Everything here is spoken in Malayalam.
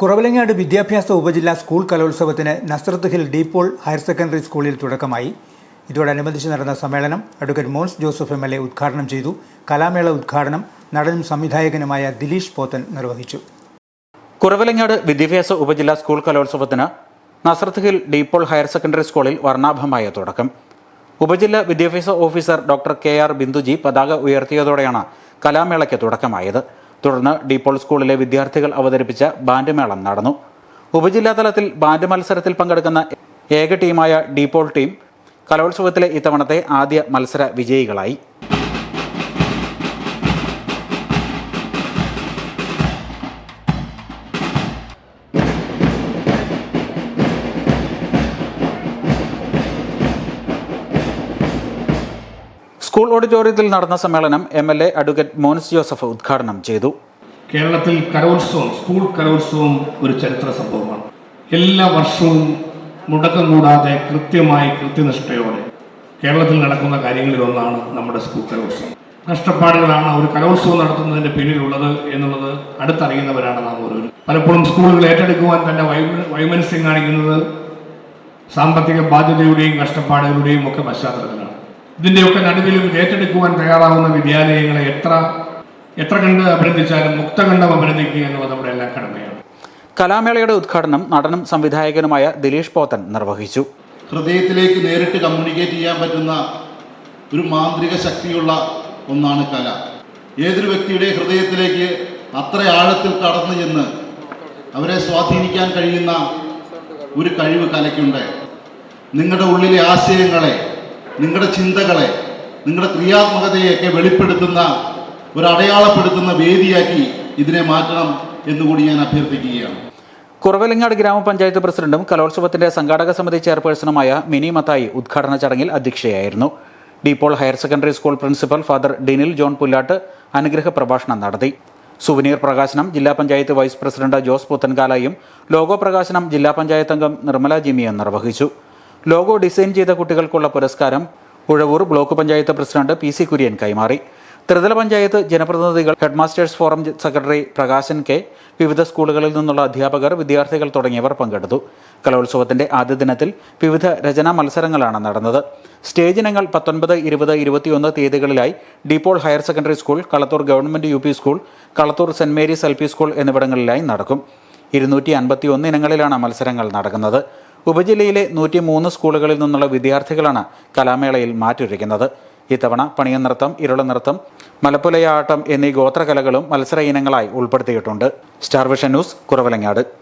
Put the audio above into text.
കുറവലങ്ങാട് വിദ്യാഭ്യാസ ഉപജില്ലാ സ്കൂൾ കലോത്സവത്തിന് Nazareth Hill De Paul higher secondary സ്കൂളിൽ തുടക്കമായി. ഇതോടനുബന്ധിച്ച് നടന്ന സമ്മേളനം advocate Mons Joseph M L A ഉദ്ഘാടനം ചെയ്തു. കലാമേള ഉദ്ഘാടനം നടനും സംവിധായകനുമായ ദിലീഷ് പോത്തൻ നിർവഹിച്ചു. കുറവിലങ്ങാട് വിദ്യാഭ്യാസ ഉപജില്ലാ സ്കൂൾ കലോത്സവത്തിന് Nazareth Hill De Paul higher secondary സ്കൂളിൽ വർണാഭമായ തുടക്കം. ഉപജില്ലാ വിദ്യാഭ്യാസ officer doctor K R Binduji പതാക ഉയർത്തിയതോടെയാണ് കലാമേളയ്ക്ക് തുടക്കമായത്. തുടർന്ന് ഡീപോൾ സ്കൂളിലെ വിദ്യാർത്ഥികൾ അവതരിപ്പിച്ച ബാൻഡ് മേളം നടന്നു. ഉപജില്ലാതലത്തിൽ ബാൻഡ് മത്സരത്തിൽ പങ്കെടുക്കുന്ന ഏക ടീമായ ഡീപോൾ ടീം കലോത്സവത്തിലെ ഇത്തവണത്തെ ആദ്യ മത്സര വിജയികളായി. സ്കൂൾ ഓഡിറ്റോറിയത്തിൽ നടന്ന സമ്മേളനം M L A advocate Mons Joseph ഉദ്ഘാടനം ചെയ്തു. കേരളത്തിൽ കലോത്സവം സ്കൂൾ കലോത്സവം ഒരു ചരിത്ര സംഭവമാണ്. എല്ലാ വർഷവും മുടക്കം കൂടാതെ കൃത്യമായി കൃത്യനിഷ്ഠയോടെ കേരളത്തിൽ നടക്കുന്ന കാര്യങ്ങളിൽ ഒന്നാണ് നമ്മുടെ സ്കൂൾ കലോത്സവം. കഷ്ടപ്പാടുകളാണ് ഒരു കലോത്സവം നടത്തുന്നതിന്റെ പിന്നിലുള്ളത് എന്നുള്ളത് അടുത്തറിയുന്നവരാണ് നാം ഓരോരും പലപ്പോഴും സ്കൂളുകൾ ഏറ്റെടുക്കുവാൻ തന്നെ വൈമ- വൈമനസ്യം കാണിക്കുന്നത് സാമ്പത്തിക ബാധ്യതയുടെയും കഷ്ടപ്പാടുകളുടെയും ഒക്കെ പശ്ചാത്തലത്തിലാണ്. ഇതിന്റെയൊക്കെ നടുവിലും ഏറ്റെടുക്കുവാൻ തയ്യാറാവുന്ന വിദ്യാലയങ്ങളെ എത്ര എത്ര കണ്ട് അഭിനന്ദിച്ചാലും മുക്തകണ്ഠം അഭിനന്ദിക്കുക എന്നുള്ളത് നമ്മുടെ എല്ലാ കടമയാണ്. കലാമേളയുടെ ഉദ്ഘാടനം നടനും സംവിധായകനുമായ ദിലീഷ് പോത്തൻ നിർവഹിച്ചു. ഹൃദയത്തിലേക്ക് നേരിട്ട് കമ്മ്യൂണിക്കേറ്റ് ചെയ്യാൻ പറ്റുന്ന ഒരു മാന്ത്രിക ശക്തിയുള്ള ഒന്നാണ് കല. ഏതൊരു വ്യക്തിയുടെ ഹൃദയത്തിലേക്ക് അത്ര ആഴത്തിൽ കടന്നു ചെന്ന് അവരെ സ്വാധീനിക്കാൻ കഴിയുന്ന ഒരു കഴിവ് കലയ്ക്കുണ്ട്. നിങ്ങളുടെ ഉള്ളിലെ ആശയങ്ങളെ നിങ്ങളുടെ ചിന്തകളെ നിങ്ങളുടെ ക്രിയാത്മകതയൊക്കെ വെളിപ്പെടുത്തുന്ന ഒരു അടയാളപ്പെടുത്തുന്ന വേദിയാക്കി ഇതിനെ മാറ്റണം എന്നുകൂടി ഞാൻ അഭ്യർത്ഥിക്കുകയാണ്. കുറവലങ്ങാട് ഗ്രാമപഞ്ചായത്ത് പ്രസിഡന്റും കലോത്സവത്തിന്റെ സംഘാടക സമിതി ചെയർപേഴ്സണുമായ മിനി മത്തായി ഉദ്ഘാടന ചടങ്ങിൽ അധ്യക്ഷയായിരുന്നു. De Paul higher secondary school principal father Dinil John Pullattu അനുഗ്രഹ പ്രഭാഷണം നടത്തി. സുവനീർ പ്രകാശനം ജില്ലാ പഞ്ചായത്ത് വൈസ് പ്രസിഡന്റ് ജോസ് പുത്തൻകാലയും ലോഗോ പ്രകാശനം ജില്ലാ പഞ്ചായത്ത് അംഗം നിർമ്മല ജിമിയും നിർവഹിച്ചു. ലോഗോ ഡിസൈൻ ചെയ്ത കുട്ടികൾക്കുള്ള പുരസ്കാരം Uzhavoor block panchayat president P C Kurian കൈമാറി. ത്രിതല പഞ്ചായത്ത് ജനപ്രതിനിധികൾ headmasters forum secretary Prakashan K വിവിധ സ്കൂളുകളിൽ നിന്നുള്ള അധ്യാപകർ വിദ്യാർത്ഥികൾ തുടങ്ങിയവർ പങ്കെടുത്തു. കലോത്സവത്തിന്റെ ആദ്യ ദിനത്തിൽ വിവിധ രചനാ മത്സരങ്ങളാണ് നടന്നത്. സ്റ്റേജ് ഇനങ്ങൾ പത്തൊൻപത് ഇരുപത് ഇരുപത്തിയൊന്ന് തീയതികളിലായി De Paul higher secondary school Kalathoor government U school Kalathoor saint Mary's L school എന്നിവിടങ്ങളിലായി നടക്കും. ഇരുന്നൂറ്റി അൻപത്തി ഒന്ന് ഇനങ്ങളിലാണ് മത്സരങ്ങൾ നടക്കുന്നത്. ഉപജില്ലയിലെ നൂറ്റി മൂന്ന് സ്കൂളുകളിൽ നിന്നുള്ള വിദ്യാർത്ഥികളാണ് കലാമേളയിൽ മാറ്റുരയ്ക്കുന്നത് ഇത്തവണ പണിയനൃത്തം ഇരുളനൃത്തം മലപ്പുലയാട്ടം എന്നീ ഗോത്രകലകളും മത്സര ഇനങ്ങളായി ഉൾപ്പെടുത്തിയിട്ടുണ്ട്. Star vision news Kuravilangad.